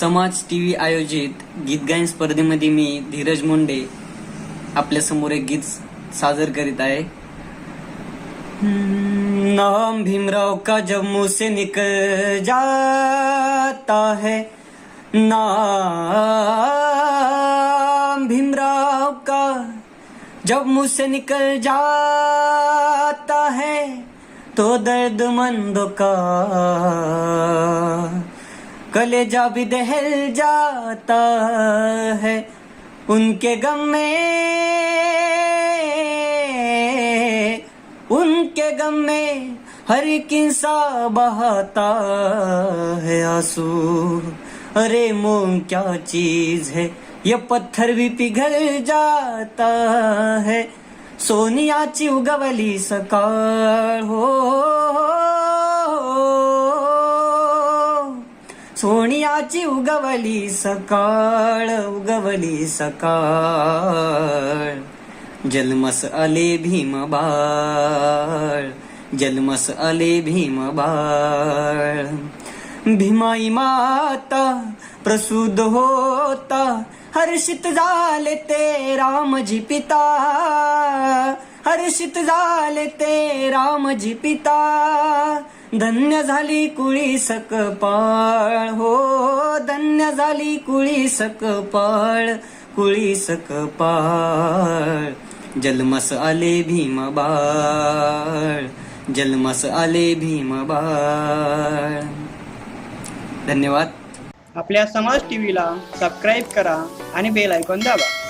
समाज T V आयोजित गीत गायन स्पर्धेमध्ये मी धीरज मुंडे आपल्यासमोर एक गीत सादर करीत आहे. नाम भीमराव का जब मुंह से निकल जाता है? नाम भीमराव का जब मुंह से निकल जाता है? तो दर्द मंदों का कलेजा भी दहल जाता है, उनके गम में, उनके गम में हर एक इंसान बहाता है आँसू। अरे मोम, क्या चीज़ है? ये पत्थर भी पिघल जाता है। सोनिया सोनियाची उगवली सकाळ हो। सोनियाची उगवली सकाळ उगवली सकाळ. जन्मस आले भीम बाळ जन्मस आले भीम बाळ. भीमाई माता प्रसूद होता हर्षित झाले ते रामजी पिता. हर्षित झाले ते रामजी पिता. धन्य झाली कुळी सकपाळ. हो धन्य झाली कुळी सकपाळ कुळी सकपाळ. जन्मस आले भीम बाळ जन्मस आले भीम बाळ धन्यवाद. आपल्या समाज टीव्हीला सबस्क्राईब करा आणि बेल ऐकून दाबा.